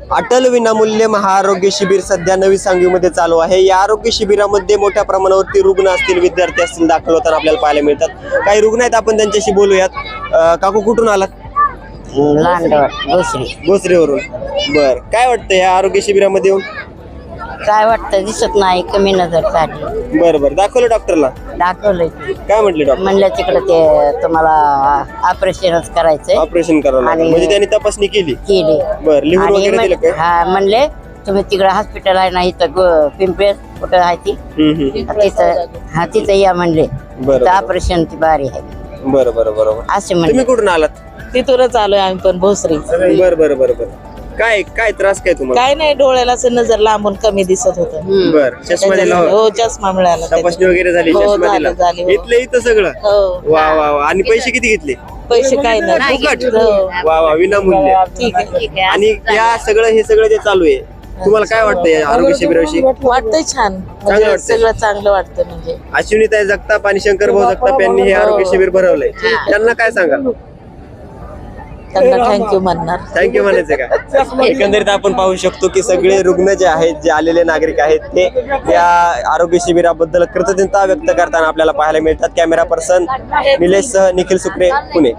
अटल विनामूल्य महाआरोग्य शिबिर सध्या नवी सांगवीमध्ये चालू आहे. या आरोग्य शिबिरामध्ये मोठ्या प्रमाणावरती रुग्ण असतील विद्यार्थी असतील दाखल होताना आपल्याला पाहायला मिळतात. काही रुग्ण आहेत आपण त्यांच्याशी बोलूयात. काकू कुठून आलात? लांडवर भोसरीवरून बर. काय वाटतं या आरोग्य शिबिरामध्ये येऊन? काय वाटतं दिसत नाही कमी नजर चालली बर बर. दाखवलं डॉक्टरला? दाखवलंय. काय म्हटले डॉक्टर? म्हणलं तिकडं ते तुम्हाला ऑपरेशनच करायचंय. ऑपरेशन लागलं. आणि- म्हणजे त्यांनी तपासणी केली? केली. बर लिव्हर आणि वगैरे दिलं म्हण- काय हा म्हणले तुम्ही तिकडं हॉस्पिटल आहे ना इथं गो- पिंपळे कुठं आहे ती? हम्म, हम्म. तिथं हा तिथं या म्हणले. बरं. तिथं ऑपरेशन ती बारी आहे. बरं बरं बरोबर असे तुम्ही म्हणले कुठून आलात? तिथूनच आलोय आम्ही पण भोसरी. बर बर बर बर. काय काय त्रास काय तुम्हाला? काय नाही डोळ्याला असं नजर लांबून कमी दिसत होत. बर चष्मा दिला हो. हो चष्मा मिळाला तपासणी वगैरे झाली हो, चष्मा झाली, दिला. झाली, हो. इथलं इथं सगळं? हो. वा वा वा. आणि पैसे किती घेतले? पैसे काय नाही. फुकट. हो. वा वा विनामूल्य. ठीक आहे. आणि या सगळं हे सगळं जे चालू आहे तुम्हाला काय वाटतं या आरोग्य शिबिराविषयी? वाटतंय छान. म्हणजे वाटतंय. सगळं चांगलं वाटतं म्हणजे. अश्विनीताई जगताप आणि शंकर भाऊ जगताप यांनी हे आरोग्य शिबिर भरवलंय. त्यांना काय सांगाल? त्यांना थँक्यू म्हणणार. थँक्यू म्हणायचं का? एकंदरीत आपण पाहू शकतो की सगळे रुग्ण जे आहेत जे आलेले नागरिक आहेत ते या आरोग्य शिबिराबद्दल कृतज्ञता व्यक्त करताना आपल्याला पाहायला मिळतात. कॅमेरा पर्सन निलेश सह निखिल सुक्रे पुणे.